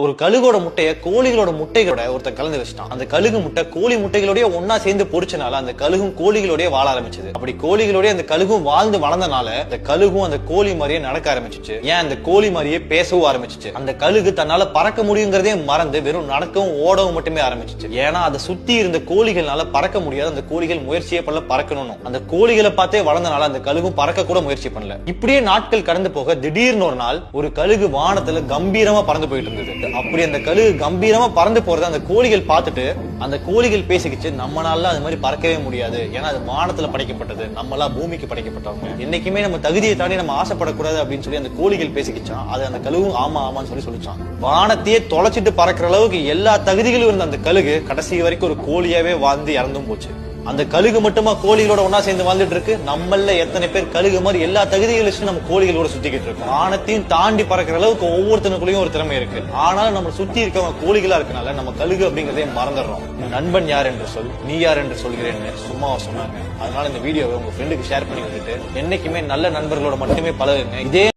ஒரு கழுகோட முட்டைய கோழிகளோட முட்டைகளோட ஒருத்தன் கலந்து வச்சுட்டான். அந்த கழுகு முட்டை கோழி முட்டைகளோடய ஒன்னா சேர்ந்து பொரிச்சனால அந்த கழுகும் கோழிகளோடய வாழ ஆரம்பிச்சது. அப்படி கோழிகளோடய அந்த கழுகும் வாழ்ந்து வளர்ந்தனால அந்த கழுகும் அந்த கோழி மாதிரியே நடக்க ஆரம்பிச்சிச்சு. ஏன் அந்த கோழி மாதிரியே பேசவும் ஆரம்பிச்சிச்சு. அந்த கழுகு தன்னால பறக்க முடியுங்கிறதே மறந்து வெறும் நடக்கவும் ஓடவும் மட்டுமே ஆரம்பிச்சிச்சு. ஏன்னா அதை சுத்தி இருந்த கோழிகள்னால பறக்க முடியாது. அந்த கோழிகள் முயற்சியே பண்ணல பறக்கணும் அந்த கோழிகளை பார்த்தே வளர்ந்தனால அந்த கழுகும் பறக்க கூட முயற்சி பண்ணல. இப்படியே நாட்கள் கடந்து போக திடீர்னு ஒரு நாள் ஒரு கழுகு வானத்துல கம்பீரமா பறந்து போயிட்டு இருந்தது. அப்படி அந்த கழுகு கம்பீரமா பறந்து போறத அந்த கோழிகள் பார்த்துட்டு அந்த கோழிகள் பேசிக்கிச்சு நம்மளால அது மாதிரி பறக்கவே முடியாது. ஏன்னா அது வானத்துல படைக்கப்பட்டது. நம்மளா பூமிக்கு படைக்கப்பட்டவங்க. என்னைக்குமே நம்ம தகுதியை தாண்டி நம்ம ஆசைப்படக்கூடாது அப்படின்னு சொல்லி அந்த கோழிகள் பேசிக்கிச்சான். அது அந்த கழுகும் ஆமா ஆமான்னு சொல்லி சொல்லிச்சான். வானத்தையே தொலைச்சிட்டு பறக்கிற அளவுக்கு எல்லா தகுதிகளும் இருந்த அந்த கழுகு கடைசி வரைக்கும் ஒரு கோழியாவே வாழ்ந்து இறந்தும் போச்சு. அந்த கழுகு மட்டுமா கோழிகளோட ஒன்னா சேர்ந்து வாழ்ந்துட்டு இருக்கு? நம்மள எத்தனை பேர் கழுகு மாதிரி எல்லா தகுதிகளும் நம்ம கோழிகளோட சுத்திக்கிட்டு இருக்கோம். ஆணத்தையும் தாண்டி பறக்கிற அளவுக்கு ஒவ்வொருத்தனுக்குள்ளயும் ஒரு திறமை இருக்கு. ஆனாலும் நம்ம சுத்தி இருக்கவங்க கோழிகளா இருக்கனால நம்ம கழுகு அப்படிங்கறதே மறந்துடுறோம். நண்பன் யார் என்று சொல் நீ யார் என்று சொல்கிறேன்னு சும்மாவா சொன்னாங்க. அதனால இந்த வீடியோவை உங்க ஃப்ரெண்டுக்கு ஷேர் பண்ணி விட்டுட்டு என்னைக்குமே நல்ல நண்பர்களோட மட்டுமே பழகுங்க. இதே